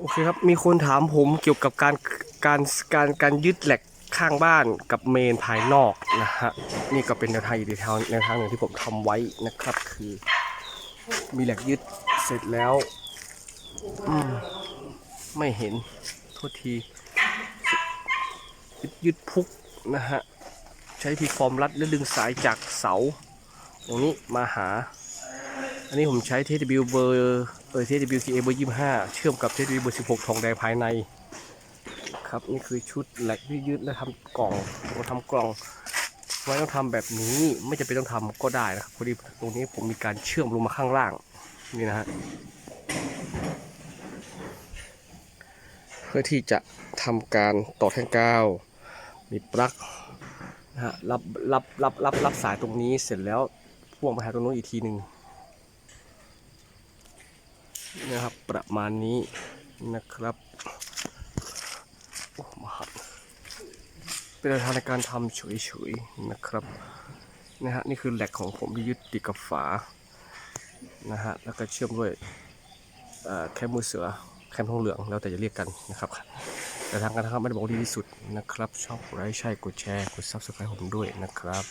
โอเคครับ มีคนถามผมเกี่ยวกับการการการการยึดแหลกข้างบ้านกับเมนภายนอกนะฮะนี่ก็เป็นแนวทางอีกแนวทางแนวทางหนึ่งที่ผมทำไว้นะครับ คือมีแหลกยึดเสร็จแล้วอืมไม่เห็นโทษทียึดยึดพุกนะฮะใช้พีฟอร์มรัดและดึงสายจากเสา ตรงนี้มาหา อันนี้ผมใช้ TW เบอร์เออ TW KA เบอร์25เชื่อมกับ TW เบอร์16ทองแดงภายใน ครับนี่คือชุดแหลกที่ยึดและทำกล่องเราทำกล่องไว้ต้องทำแบบนี้ไม่จำเป็นต้องทำก็ได้นะครับพอดีตรงนี้ผมมีการเชื่อมลงมาข้างล่างนี่นะฮะเพื่อที่จะทำการต่อแท่งกาว มีปลั๊กนะฮะรับรับรับรับรับสายตรงนี้เสร็จแล้วพ่วงไปหาตรงนู้นอีกทีหนึ่ง นะครับประมาณนี้นะครับโอ้มาครับเป็นทางในการทำเฉยๆนะครับนะฮะนี่คือแหลกของผมที่ยึดติดกับฝานะฮะแล้วก็เชื่อมด้วยแคมมือเสือแคมทองเหลืองแล้วแต่จะเรียกกันนะครับแต่ทางการทำไม่ได้บอกว่าดีที่สุดนะครับชอบไลค์ใช่กดแชร์กด subscribe ผมด้วยนะครับ